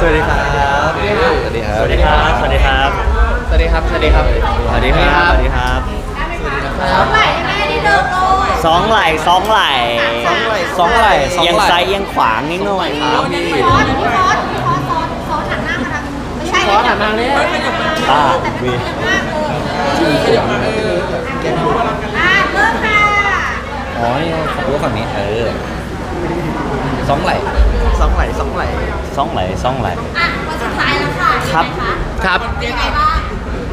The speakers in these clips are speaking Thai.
สวัสดีครับ สวัสดีครับ สวัสดีครับ สวัสดีครับ สวัสดีครับ สวัสดีครับ สวัสดีครับ สวัสดีครับสองไหล่แม่นี่เดิมเลยสองไหล่สองไหล่สองไหล่สองไหล่สองเอียงไหล่ซ้ายเอียงขวางนิดหน่อยครับพี่ฟอสพี่ฟอสพี่ฟอสฟอสฟอสหันหน้ามาทางไม่ใช่ขอถามทางนี้อ่าแต่วีเป็นมากเลยอะเริ่มค่ะ อ๋อนี่ฝั่งรู้ฝั่งนี้เออ สองไหล่สองไหล่สองไหล่สองไหล่สองไหล่อะวันสุดท้ายแล้วค่ะครับ ครับเป็นไงบ้าง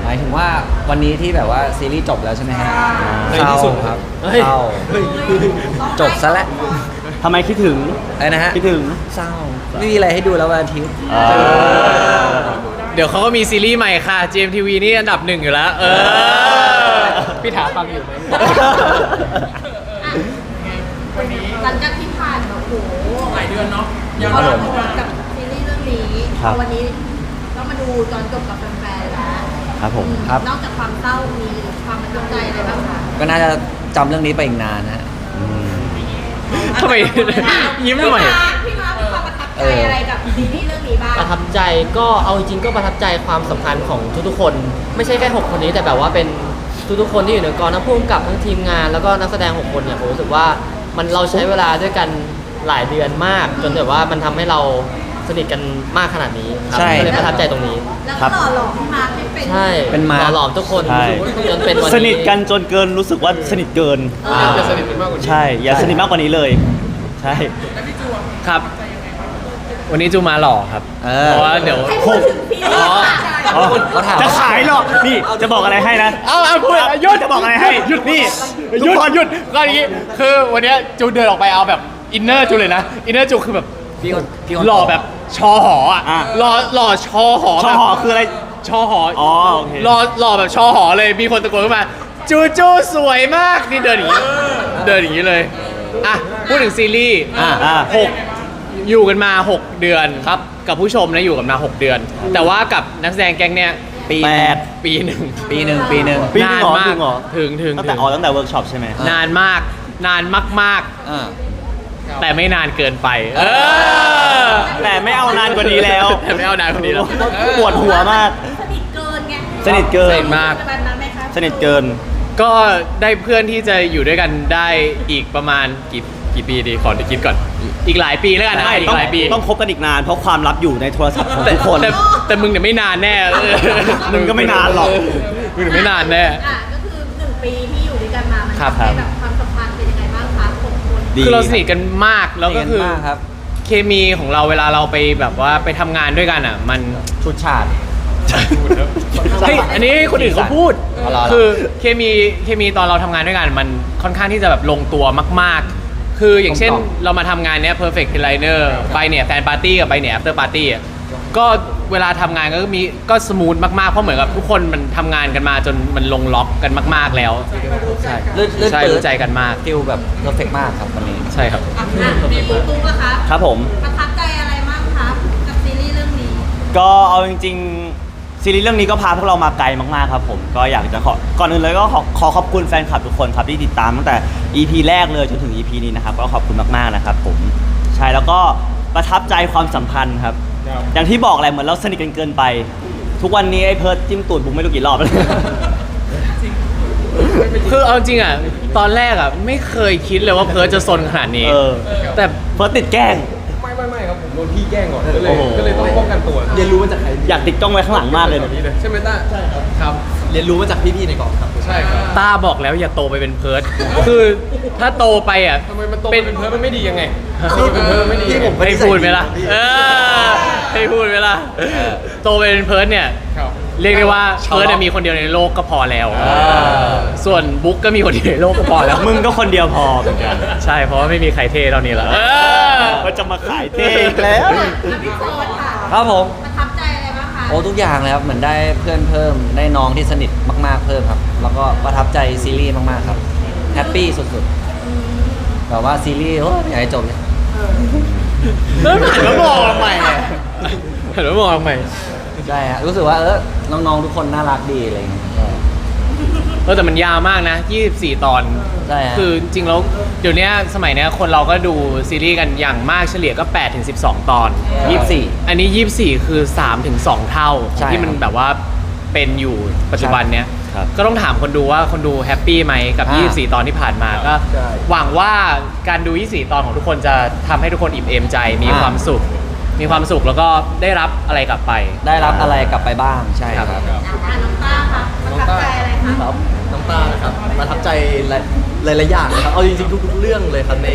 หมายถึงว่าวันนี้ที่แบบว่าซีรีส์จบแล้วใช่ไหมฮะในที่สุดครับ เศร้าจบซะแล้วทำไมคิดถึงอะไรนะฮะคิดถึงเศร้าไม่มีอะไรให้ดูแล้ววันอาทิตย์อ่าเดี๋ยวเขาก็มีซีรีส์ใหม่ค่ะ GMTV นี่อันดับหนึ่งอยู่แล้ว เออ พี่ถามฟังอยู่ไหม หลังจากที่ผ่านแบบโอ้โหหลายเดื อนเนาะพอเราดูกับซีรีส์เรื่องนี้พอวันนี้ต้องมาดูตอนจบกับแฟนๆแล้วครับผมครับ นอกจากความเศร้ามีความประทับใจอะไรบ้างคะก็น่าจะจำเรื่องนี้ไปอีกนานนะฮะอืมทำไม ยิ้มทำไม พี่มาร์คพี่มาร์คมีความประทับใจอะไรกับซีรีส์เรื่องนี้บ้างประทับใจก็เอาจริงๆก็ประทับใจความสัมพันธ์ของทุกๆคน ไม่ใช่แค่ 6 คนนี้แต่แบบว่าเป็นทุกๆคนที่อยู่ในกองทั้งผู้กำกับทั้งทีมงานแล้วก็นักแสดง 6 คนเนี่ยผมรู้สึกว่ามันเราใช้เวลาด้วยกัน หลายเดือนมาก จนแบบว่ามันทำให้เราสนิทกันมากขนาดนี้ครับใช่ ก็เลยประทับใจตรงนี้ แล้วก็หล่อหลอมพี่มาร์คให้เป็นใช่เป็นมาร์คหล่อหลอมทุกคนใช่จนเป็นวันนี้สนิทกันจนเกินรู้สึกว่าสนิทเกินอ่าจะสนิทกันมากกว่านี้ใช่ อย่าสนิทมากกว่านี้เลย ใช่ ครับ วันนี้จูมาหล่อครับเอเพอราะว่าเดี๋ยว ให้พูดถึงซีรีส์ค่ะอ๋อเขาถาม จะขายหรอกนี่จะบอกอะไรให้นะ เอาเอาพูดครับหยุดจะบอกอะไรให้หยุดนี่หยุดหยุดก็อย่างนี้คือวันเนี้ยจูเดินออกไปเอาแบบ อินเนอร์จูเลยนะ อินเนอร์จูคือแบบพี่คนพี่คนหล่อแบบชอหออะอะ หล่อหล่อชอหอชอแบบหอคืออะไร ชอหออ๋อโอเค หล่อหล่อแบบชอหอเลยมีคนตะโกนขึ้นมา จูจูสวยมากนี่เดินอย่างนี้เดินอย่างนี้เลยอะพูดถึงซีรีส์อ่าอ่าหกอยู่กันมา 6 เดือนครับ กับผู้ชมนะอยู่กันมา 6 เดือน แต่ว่ากับนักแสดงแก๊งเนี้ยปีแปด ปีหนึ่งปีหนึ่งปีหนึ่ง ปีหนึ่งเหรอนานมากถึงเหรอ ถึงถึงตั้งแต่ถึงออกตั้งแต่เวิร์กช็อปใช่ไหม นานมากนานมากอ่า ๆ แต่ไม่นานเกินไป เออ แต่ไม่เอานานกว่านี้แล้วแต่ไม่เอานานกว่านี้แล้ว ปวดหัวมาก สนิทเกินไงสนิทเกิสนนิทมาก แบบนั้นไหมคะสนิทเกิน ก็ได้เพื่อนที่จะอยู่ด้วยกันได้อีกประมาณกี่กี่ปีดีขอคิดก่อน อีกหลายปีแล้วกันนะไม่อีต้อกงหลายปี ต้องคบกันอีกนานเพราะความลับอยู่ในโทรศัพท์ของแต่ทุกคน แต่แต่มึงเนี่ยไม่นานแน่เออมึงก็ไม่นานหรอก มึงเนี่ยไม่นานแน่ อะก็คือหนึ่งปีที่อยู่ด้วยกันมา มันครับทำให้แบบความ ดีคือเราสนิทกันมากแล้วก็คือ สนิทกันมากครับ เคมีของเราเวลาเราไปแบบว่าไปทำงานด้วยกันอะ มันชุดฉาด เฮ้ยอันนี้คนอื่นเขาพูด เอาเหรอ คือเคมีเคมีตอนเราทำงานด้วยกัน มันค่อนข้างที่จะแบบลงตัวมาก ๆ คืออย่างเช่นกลมกล่อมเรามาทำงานเนี้ย perfect liner ไปเนี่ยแฟนปาร์ตี้กับไปเนี่ย after party อะก็ เวลาทำงานก็มีก็สมูทมากๆ เพราะเหมือนกับทุกคนมันทำงานกันมาจนมันลงล็อกกันมาก ๆแล้ว ใช่ลื่นลื่นใช่ปื๊ดรู้ใจกันมาก ฟิลแบบเพอร์เฟกมากครับวันนี้ ใช่ครับ อะมีปุ๊กปุ๊กนะคะ ครับผม ประทับใจอะไรบ้างคะกับซีรีส์เรื่องนี้ ก็เอาจริงๆซีรีส์เรื่องนี้ก็พาพวกเรามาไกลมากๆครับผมก็อยากจะขอก่อนอื่นเลยก็ขอขอขอบคุณแฟนคลับทุกคนครับที่ติดตามตั้งแต่ EP แรกเลยจนถึง EP นี้นะครับก็ขอบคุณมากๆนะครับผมใช่แล้วก็ประทับใจความสัมพันธ์ครับ อย่างที่บอกแหละเหมือนเราสนิทกันเกินไป ทุกวันนี้ไอ้เพิร์ดจิ้มตูดบุ้งไม่รู้กี่รอบแล้ว คือเอาจริงอะ ตอนแรกอะ ไม่เคยคิดเลยว่าเพิร์ทจะซนขนาดนี้ เออ แต่เพิร์ดติดแกล้ง ไม่ไม่ไม่ครับผมโดนพี่แกล้งก่อนก็เลโอ้ยโห ก็เลยต้องป้องกันตัวเรียนรู้มาจากใครอยากติดกล้องไว้ข้างหลังมากเลยแบบเนี่ยนี้เลยใช่ไหมต้าใช่ครับครับ เรียนรู้มาจากพี่ๆในกองครับใช่ครับต้าบอกแล้วอย่าโตไปเป็นเพิร์ทคือถ้าโตไปอะทำไมมันโตเป็นเพิร์ดมันไม่ดียังไงโตเป็นเพิร์ดมันไม่ดียังไงให้พูดไหมล่ะ เออ ให้พูดไหมล่ะโตไปเป็นเพิร์ทเนี่ย ครับ เรียกได้ว่าเพิร์ทเนี่ยมีคนเดียวในโลกก็พอแล้ว อ่า ส่วนบุ๊กก็มีคนเดียวในโลกก็พอแล้วมึงก็คนเดียวพอเหมือนกันใช่เพราะว่าไม่มีใครเท่เท่านี้แล้วเออ ก็จะมาขายเท่อีกแล้วอะพี่โฟนค่ะครับผม ประทับใจอะไรบ้างคะโอ้ทุกอย่างเลยครับเหมือนได้เพื่อนเพิ่มได้น้องที่สนิทมากๆเพิ่มครับ แล้วก็ประทับใจซีรีส์มากๆครับแฮปปี้สุดๆแบบว่าซีรีส์โอ้ยอยากให้จบเลย แล้วหันมามองทำไมอะ หันมามองทำไมใช่ฮะรู้สึกว่าเออน้องๆทุกคนน่ารักดีอะไรอย่างเงี้ยก็เออแต่มันยาวมากนะ 24 ตอน ใช่ฮะคือจริงๆแล้วเดี๋ยวเนี้ยสมัยเนี้ยคนเราก็ดูซีรีส์กันอย่างมากเฉลี่ยก็8ถึง12 ตอน24อันนี้ 24 คือ3ถึง2เท่าใช่ที่มันครับ แบบว่าเป็นอยู่ปัจจุบันเนี้ย ครับก็ต้องถามคนดูว่าคนดูแฮปปี้ไหมกับ อ่า24 ตอนที่ผ่านมาก็หวังว่าการดู 24 ตอนของทุกคนจะทำให้ทุกคนอิ่มเอมใจ มีอ่า ความสุข มีความสุขแล้วก็ได้รับอะไรกลับไป ได้รับอะไรกลับไปบ้างใช่ครับอะน้องต้าค่ะประทับใจอะไรคะครับน้ำตานะครับประทับใจหลายหลายๆอย่างนะครับเอาจริงๆทุกๆเรื่องเลยครับใน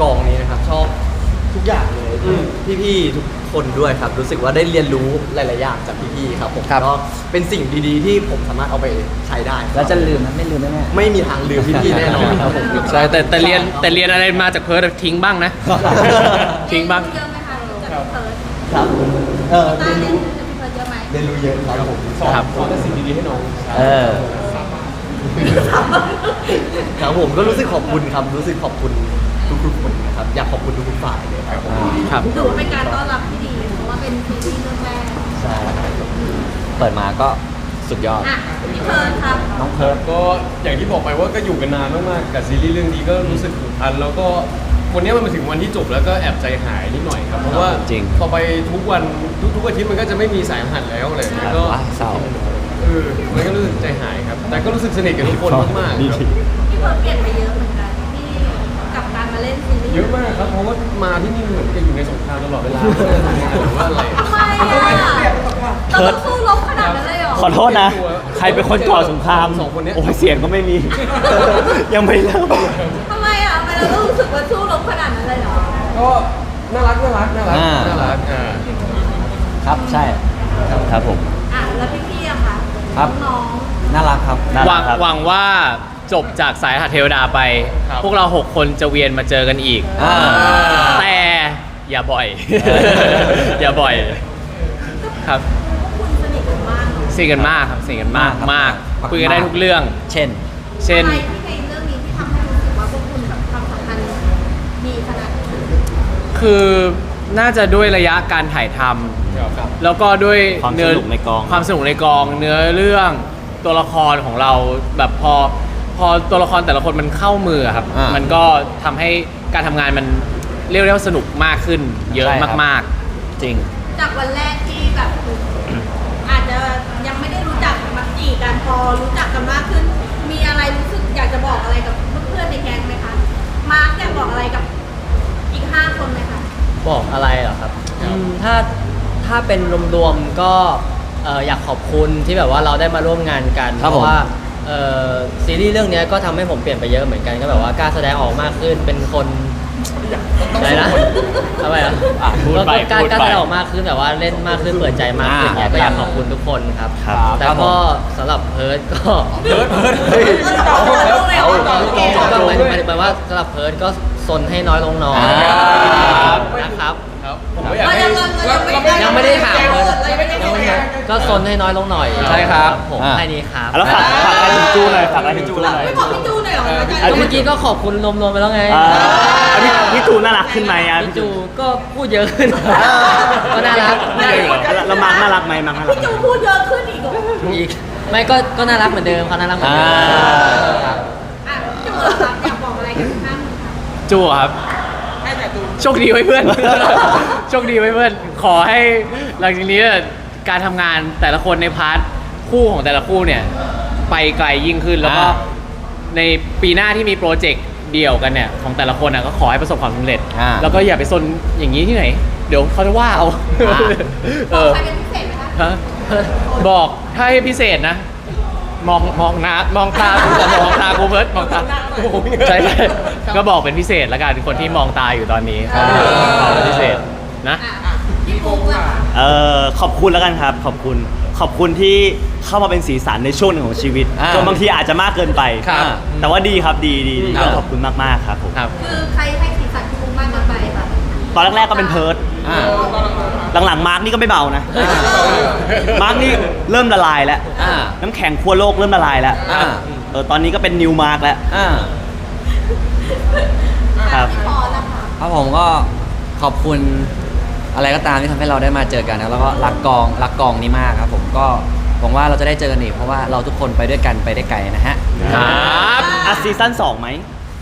กองนี้นะครับชอบทุกอย่างเลย พี่ๆทุกคนด้วยครับ รู้สึกว่าได้เรียนรู้หลายๆอย่างจากพี่ๆครับผมครับ ก็เป็นสิ่งดีๆ ที่ผมสามารถเอาไปใช้ได้ครับแล้วจะลืมนะไม่ลืมแน่ๆไม่มีทางลืมพี่ๆแน่นอนครับผมใช่แต่แต่เรียนแต่เรียนอะไรมาจากเพิร์ดทิ้งบ้างนะ ทิ้งบ้าง เยอะไหมคะจากพี่เพิร์ดครับเออต้าเรียนเรียนรู้จากพี่เพิร์ดเยอะไหมเรียนรู้เยอะครับผมครับเออ ครับผมก็รู้สึกขอบคุณครับรู้สึกขอบคุณ ทุกๆคนนะครับอยากขอบคุณทุกๆฝ่ายเลยครับผมครับถือว่าเป็นการต้อนรับที่ดีเพราะว่าเป็นซีรีส์เรื่องแรกใช่ครับเปิดมาก็สุดยอด อะพี่เพิร์ดครับน้องเพิร์ดก็อย่างที่บอกไปว่าก็อยู่กันนานมากๆกับซีรีส์เรื่องนี้ก็รู้สึกผูกพันแล้วก็วันนี้มันมาถึงวันที่จบแล้วก็แอบใจหายนิดหน่อยครับเพราะว่าจริง ต่อไปทุกวันทุกทุกอาทิตย์มันก็จะไม่มีสายหันแล้วอะไรอย่างเงี้ยก็ว้าเศร้า เออมันก็รู้สึกใจหายครับ แต่ก็รู้สึกสนิทกับทุกคนมากๆครับ พี่เพิร์ดเปลี่ยนไปเยอะเหมือนกันที่กับการ มาเล่นซีรีส์เยอะมากครับเพราะว่ามาที่นี่เหมือนกับอยู่ในสงครามตลอดเวลาหรือว่าอะไรทำไมอะเราต้องสู้รบขนาดนั้นเลยเหรอขอโทษนะ ใครเป็นคนก่อสงครามสองคนเนี้ยโอ้ยเสียงก็ไม่มี ยังไม่เริ่มทำไมอะทำไมเราต้องรู้สึกว่าสู้รบขนาดนั้นเลยเหรอก็น่ารักน่ารักน่ารักอ่าน่ารักอ่าครับใช่ครับผมอะแล้วพี่ๆอะคะครับน้องน่ารักครับน่าหรัวักงครับหวังว่า จบจากสายหัดเทวดาไป พวกเรา 6 คนจะเวียนมาเจอกันอีก อ่า แต่อย่าบ่อย อย่าบ่อย ครับๆพวกคุณสนิทกันมากเนอะสนิทกันมากครับสนิทกันมากมากครับมากมาก คุยกันได้ทุกเรื่อง เช่น เช่น อะไรที่ในเรื่องนี้ที่ทำให้รู้สึกว่าพวกคุณแบบความสัมพันธ์ดีขนาดนี้คือน่าจะด้วยระยะการถ่ายทำแล้วก็ด้วยความเนื้สนุกในกอง ความสนุกในกองเนื้อเรื่องตัวละครของเราแบบพอ พอตัวละครแต่ละคนมันเข้ามืออะครับ อ่ามัมันก็ทำให้การทำงานมันเรียกได้ว่าสนุกมากขึ้น เยอะใช่ครับ มากจริง จากวันแรกที่แบบอาจจะยังไม่ได้รู้จักมักจีกันพอรู้จักกันมากขึ้น มีอะไรรู้สึกอยากจะบอกอะไรกับเพื่อนๆในแก๊งไหมคะ มาร์กอยากบอกอะไรกับอีกห้าคนไหมคะบอกอะไรเหรอครับอืมถ้าถ้าเป็นรวมๆก็เอ่ออยากขอบคุณที่แบบว่าเราได้มาร่วมงานกัน ครับเพราะผมว่า เอ่อซีรีส์เรื่องเนี้ยก็ทำให้ผมเปลี่ยนไปเยอะเหมือนกันก็แบบว่ากล้าแสดงออกมากขึ้นเป็นคนอะไรนะทำไมอะอะพูดไปก็กล้าพูดไปกล้าแสดงออกมากขึ้นแบบว่าเล่นมากขึ้นเปิดใจมากขึ้นอ่าเนี่ยก็อยากขอบคุณทุกคนครับครับแล้วก็สำหรับเพิร์ดก็เพิร์ดเพิร์ดเฮ้ยก็หมายถึงหมายถึงว่าสำหรับเพิร์ดก็ซนให้น้อยลงหน่อยอ่านะครับครับผมก็ อยากให้ยังไม่ได้ถามเพิร์ดเรายังไม่ได้ถามเพิร์ดก็ซนให้น้อยลงหน่อยใช่ครับผมอ่า แค่นี้ครับแล้วฝากฝากอะไรถึงจูหน่อยฝากอะไรถึงจูหน่อย ไม่บอกพี่จูหน่อยเหรออะเมื่อกี้ก็ขอบคุณรวมๆไปแล้วไงอ่าแล้วพี่พี่จูน่ารักขึ้นไหมอะพี่จูก็พูดเยอะขึ้นก็น่ารักแล้วแล้วมาร์คน่ารักไหมมาร์คน่ารักพี่ไหม จูพูดเยอะขึ้นอีกเหรออีกไม่ก็ก็น่ารักเหมือนเดิมเขาน่ารักเหมือนเดิมอ่า ครับ อะจูเหรอครับอยากบอกอะไรกับห้าคนคะจูครับ โชคดีไว้เพื่อน โชคดีไว้เพื่อน ขอให้หลังจากนี้การทำงานแต่ละคนในพาร์ทคู่ของแต่ละคู่เนี่ย ไปไกลยิ่งขึ้นแล้วก็ อ่า ในปีหน้าที่มีโปรเจกต์เดี่ยวกันเนี่ย ของแต่ละคนน่ะก็ขอให้ประสบความสำเร็จ อ่าแล้วก็อย่าไปซนอย่างนี้ที่ไหน เดี๋ยวเขาจะว่าเอาอ่า เอบอกอใครเป็นพิเศษไหมคะฮะบอกถ้าให้พิเศษนะ มองมองหน้ามองตากูมองตากูเพิร์ดมองตาใช่ใช่ก็บอกเป็นพิเศษละกันคนที่มองตาอยู่ตอนนี้บอกเป็นพิเศษนะอะพี่ปุ๊กล่ะคะเอ่อขอบคุณแล้วกันครับ ขอบคุณ ขอบคุณที่เข้ามาเป็นสีสันในช่วงหนึ่งของชีวิตอ่าจนบางทีอาจจะมากเกินไป ครับแต่ว่าดีครับดีดีดีครับก็ขอบคุณมากๆครับผมครับ คือใครให้สีสันพี่ปุ๊กมากเกินไปค่ะตอนแรกๆก็เป็นเพิร์ดอ่าหลัง ๆมาร์กนี่ก็ไม่เบานะ มาร์กนี่เริ่มละลายแล้ว อ่า น้ำแข็งขั้วโลกเริ่มละลายแล้วอ่า เออตอนนี้ก็เป็นนิวมาร์กแล้ว อ่า ครับพี่พอแล้วค่ะครับผมก็ขอบคุณอะไรก็ตามที่ทำให้เราได้มาเจอกันนะแล้วก็รักกองรักกองนี้มากครับ ผมก็หวังว่าเราจะได้เจอกันอีกเพราะว่าเราทุกคนไปด้วยกันไปได้ไกลนะฮะ ครับ อะซีซั่นสองไหม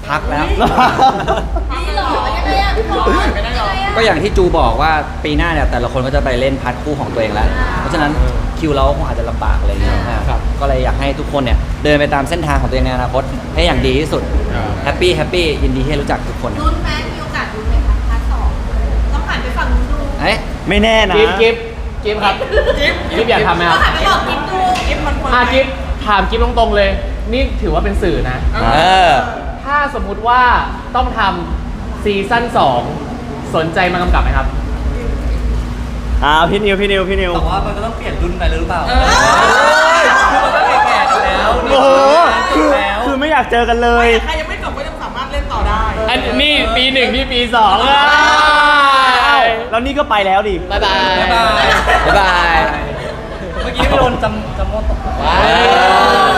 พักแล้ว นี่หรอยังไงอะพี่บอลไม่ได้หรอก็อย่างที่จูบอกว่าปีหน้าเนี่ยแต่ละคนก็จะไปเล่นพาร์ทคู่ของตัวเองแล้ว เพราะฉะนั้นคิวเราคงอาจจะลำบากอะไรอย่างเงี้ยนะครับ ก็เลยอยากให้ทุกคนเนี่ยเดินไปตามเส้นทางของตัวเองในอนาคตให้อย่างดีที่สุดแฮปปี้แฮปปี้ยินดีที่ได้รู้จักทุกคนลุ้นไหมมีโอกาสลุ้นไหมคะพาร์ทสองต้องหันไปฝั่งนู้นดูเอ้ยไม่แน่นะ กิฟกิฟกิฟครับกิฟอยากทำไหมคต้รัอบงหันไปบอกกิ๊บดูกิ๊บมันอะกิฟถามกิฟตรงๆเลย นี่ถือว่าเป็นสื่อนะ เออ ถ้าสมมุติว่าต้องทำซีซั่น2 สนใจมากำกับไหมครับ อ่าพี่นิวพี่นิวพี่นิวแต่ว่ามันก็ต้องเปลี่ยนรุ่นไปหรือเปล่าคือมันก็แก่ๆกันแล้วโอ้โหคือคือไม่อยากเจอกันเลย ใครยังไม่จบก็ยังสามารถเล่นต่อได้ อันนี้ปีหนึ่งที่ปีสองอะอ้าวแล้วนี่ก็ไปแล้วดิบ๊ายบาย บ๊ายบายบ๊ายบาย เมื่อกี้ไม่โดนจำจำโมตกว้า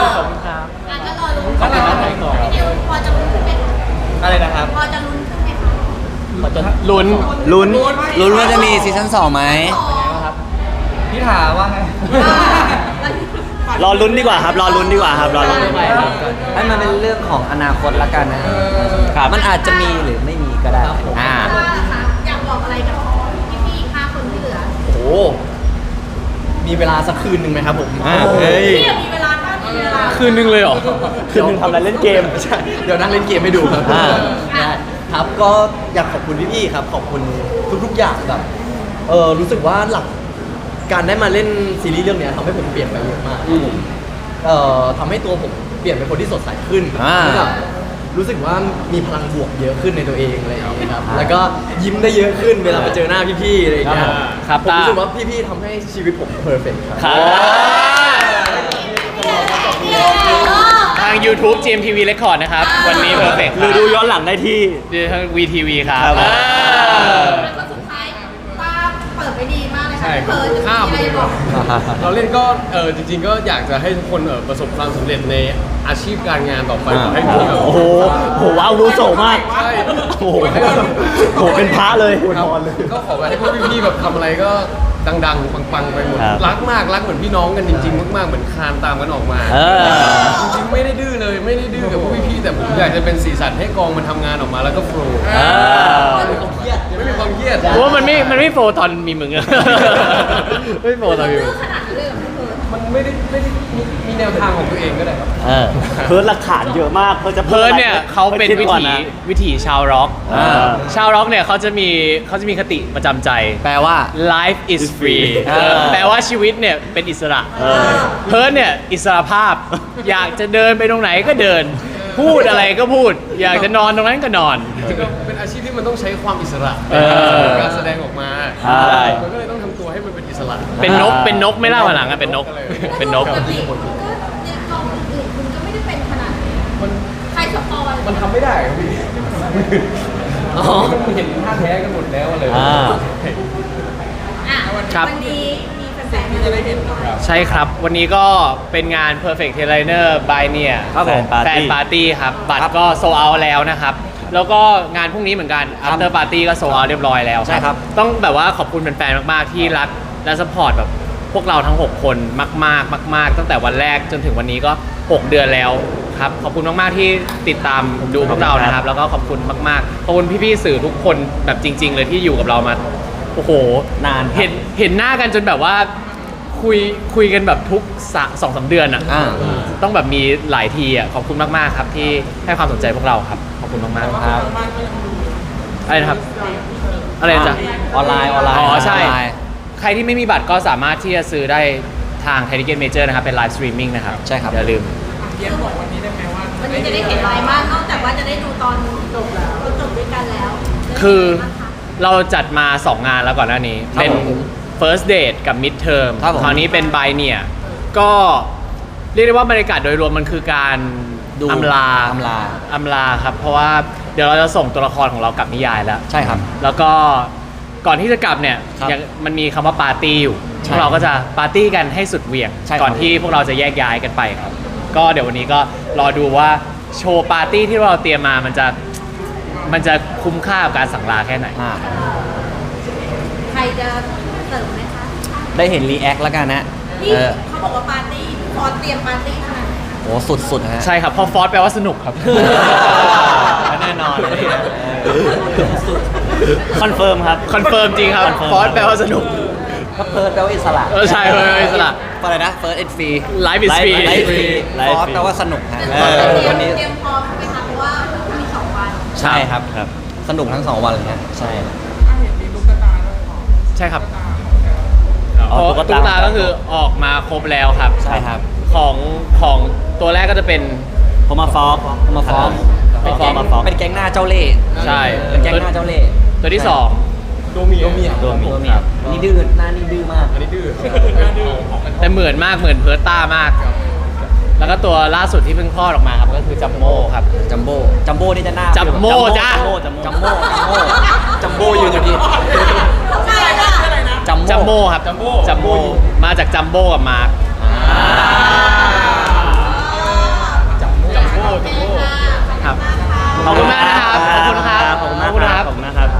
วขอบคุณครับ อะก็รอลุ้นเขาพี่นิวพอจะลุ้นขึ้นไหมคะ อะไรนะครับพอจะลุ้นขึ้นไหมคะลุ้นลุ้นลุ้นว่าจะมีซีซั่นสองไหมสองพี่ถาว่าไงรอลุ้นดีกว่าครับ รอลุ้นดีกว่าครับรอลุ้นดีกว่าให้มันเป็นเรื่องของอนาคตละกันนะครับมันอาจจะมีหรือไม่มีก็ได้อ่าว่าค่ะอยากบอกอะไรกับพี่ๆอีกห้าคนที่เหลือโอ้โหมีเวลาสักคืนหนึ่งไหมครับผมอ่าเฮ้ย คืนนึงเลยเหรอ คืนนึงทำอะไรเล่นเกม ใช่เดี๋ยวนั่งเล่นเกมให้ดูครับอ่า ได้ครับก็อยากขอบคุณพี่ๆครับ ขอบคุณทุก ๆ อย่างแบบเออรู้สึกว่าหลักการได้มาเล่นซีรีส์เรื่องเนี้ยทำให้ผมเปลี่ยนไปเยอะมากครับผมเอ่อทำให้ตัวผมเปลี่ยนเป็นคนที่สดใสขึ้นอ่า แล้วแบบรู้สึกว่ามีพลังบวกเยอะขึ้นในตัวเองอะไรอย่างเงี้ยครับแล้วก็ยิ้มได้เยอะขึ้นเวลาไปเจอหน้าพี่ๆอะไรอย่างเงี้ยครับผมรู้สึกตาว่าพี่ๆทำให้ชีวิตผมเพอร์เฟกต์ครับ ครับ ทาง YouTube GMTV Record นะครับ วันนี้ Perfect หรือดูย้อนหลังได้ที่ดูทาง VTV ครับครับอ่า แล้วก็สุดท้ายป้าเปิดไปดีมากเลยใช่ค่ะครับเปิดจะข้ามมีไปอะไรเลยบอกเราเล่นก็เออจริง ๆ ก็อยากจะให้ทุกคนเออประสบความสำเร็จในอาชีพการงานต่อไปขอให้ทุกคนแบบ โอ้โหโหว้าวรู้โสมาก ใช่ โอ้โหโหเป็นพระเลย ครับก็ขอให้พวกพี่ๆแบบทำอะไรก็ ดังๆ ปังๆ ไปหมด ครับรักมาก รักเหมือนพี่น้องกันจริงๆ มากๆ เหมือนคานตามกันออกมา เออ จริงๆ ไม่ได้ดื้อเลย ไม่ได้ดื้อกับพวกพี่ๆ แต่ผมอยากจะเป็นสีสันให้กองมันทำงานออกมาแล้วก็โฟล์เออไม่มีความเครียดเพราะว่ามันไม่ มันไม่โฟตอนมีมึงอะ ไม่โฟตอนมีมึง ขนาด ไม่ได้ไม่ได้มีมีแนวทางของตัวเองก็ได้ครับ เออเพิร์ดหลักฐานเยอะมากเพิร์ดจะเพิร์ดเนี่ยอะไรเขาเป็นคิดวิก่อถีนะวิถีชาวร็อกอ่าชาวร็อกเนี่ยเขาจะมีเขาจะมีคติประจำใจ แปลว่า life is free เออ แปลว่าชีวิตเนี่ยเป็นอิสระ เออ เพิร์ดเนี่ยอิสระภาพ อยากจะเดินไปตรงไหนก็เดิน พูดอะไรก็พูด อยากจะนอนตรงนั้นก็นอน จริงๆก็เป็นอาชีพที่มันต้องใช้ความอิสระเออในการแสดงออกมาใช่ มันก็เลยต้องทำตัว ให้มันเป็นอิสระ เป็นนก เป็นนกไม่เล่าหลังอะเป็นนก เป็นนก ปกติคุณก็ในกองอื่นๆคุณก็ไม่ได้เป็นขนาดนี้ใครสปอยมันทำไม่ได้ครับพี่อ๋อ มันเห็นท่าแท้กันหมดแล้วเลยอ่า อะครับ วันนี้มีแฟนๆที่จะได้เห็นหน่อยใช่ครับ วันนี้ก็เป็นงาน Perfect t a i l i n e r by เนี่ยครับผมแฟนปาร์ตี้ครับ บัตรก็โซเอาแล้วนะครับ แล้วก็งานพรุ่งนี้เหมือนกัน After Party ก็โซเอาเรียบร้อยแล้วใช่ครับ ต้องแบบว่าขอบคุณแฟนๆมากๆ ที่รักและสปอร์ตแบบพวกเราทั้ง 6 คนมากๆ มาก ๆ ตั้งแต่วันแรกจนถึงวันนี้ก็ 6 เดือนแล้วครับ ขอบคุณมากๆที่ติดตามดูพวกเรานะครับ แล้วก็ขอบคุณมากๆขอบคุณพี่ๆสื่อทุกคนแบบจริง ๆ เลยที่อยู่กับเรามาโอ้โห นานครับเห็นเห็นหน้ากันจนแบบว่าคุยคุยกันแบบทุกสะสองสามเดือนอะอ่า ต้องแบบมีหลายทีอะขอบคุณมากๆครับที่ให้ความสนใจพวกเราครับข อบคุณมากๆครับอะไรนะครับอะไรนะจ๊ะ ออนไลน์ออนไลน์อ๋อใช่ นไลน์ ใครที่ไม่มีบัตรก็สามารถที่จะซื้อได้ทางไทยทิเก็ตเมเจอร์นะครับ เป็นไลฟ์สตรีมมิ่งนะครับใช่ครับ อย่าลืมวันนี้จะได้เห็นอะไรมากนอกจากว่าจะได้ดูตอนจบแล้วจบด้วยกันแล้วคือจะได้เห็นอะไรบ้างคะเราจัดมา 2 งานแล้วก่อนหน้านี้ ครับเป็น ผม first date กับ mid term ครับผม คราวนี้เป็น by เนี่ยก็เรียกได้ว่าบรรยากาศโดยรวมมันคือการ ดูอำลาอำลา อำลาครับ เพราะว่าเดี๋ยวเราจะส่งตัวละครของเรากลับนิยายแล้ว ใช่ครับ แล้วก็ก่อนที่จะกลับเนี่ยครับยังมันมีคำว่าปาร์ตี้อยู่ใช่พวกเราก็จะปาร์ตี้กันให้สุดเหวี่ยง ใช่ครับ ก่อนที่พวกเราจะแยกย้ายกันไปครับ ก็เดี๋ยววันนี้ก็รอดูว่าโชว์ปาร์ตี้ที่เราเตรียมมามันจะมันจะคุ้มค่ากับการสั่งลาแค่ไหน อ่าใครจะเสริมไหมคะได้เห็นรีแอคแล้วกันนะนี่เออเขาบอกว่าปาร์ตี้พอเตรียมปาร์ตี้ขนาดไหนคะโหโอ้สุดสุดๆฮะ ใช่ครับเพอฟอสแปลว่าสนุกครับ แน่นอนคอนเฟิร์มครับ คอนเฟิร์มจริงครับ Confirm ฟอสแปลว่าสนุก ก็เพิร์ดแปลว่าอิสระเออใช่เฟิร์สอิสระ อะไรนะเฟิร์สเอ็นฟรีไลฟ์อิสฟรี Life is free ฟอสแปลว่าสนุกฮะเตเออรียวัมนนี้เตรียมพร้อมไหมคะเพราะว่ามีสองวันใช่ครับ ครับ สนุกทั้งสองวันเลยฮะใช่ ใช่ครับอ๋อตุ๊ตุ๊กกตาตาก็คือออกมาครบแล้วครับ ใช่ครับ ของของตัวแรกก็จะเป็น ผมมาฟอกมาฟ้องมาฟ้องมาฟอกเป็นแก๊งหน้าเจ้าเล่ห์ใช่ เป็นแก๊งหน้าเจ้าเล่ห์ตัวที่สองโดเมียโดเมียตัวมีตัวเมียอันนี้ดื้อหน้านี่ดื้อมากอันนี้ดื้อแต่เหมือนมากเหมือนเพิร์ตต้ามาก แล้วก็ตัวล่าสุดที่เพิ่งคลอดออกมาครับก็คือจัมโม่ครับจัมโบ้จัมโบ้นี่จะหน้าจัมโม่จ้าจัมโม่จัมโม่จัมโบ้จัมโบ้จัมโบ้ยืนอยู่ดีใช่ล่ะจัมโบ้จัมโม่ครับจัมโม่จัมโม่มาจากจัมโบ้กับมาร์ค จัมโบ้จัมโบ้ครับขอบคุณมากนะครับ ขอบคุณนะครับ ขอบคุณมากครับ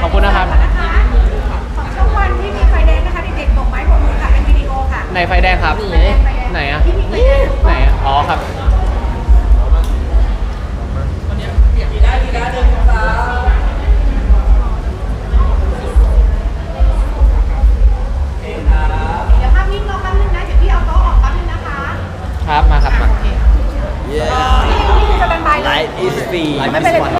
ขอบคุณนะครับ ขอบคุณนะครับช่วงวันที่มีไฟแดงนะคะเด็กๆบอกไม้บอกมือค่ะเป็นวิดีโอค่ะ ในไฟแดงครับนี่ไงไหนอะ ที่มีไฟแดง ไหนอะ อ๋อครับ ครับมาครับมา Life is free ไม่เป็นไร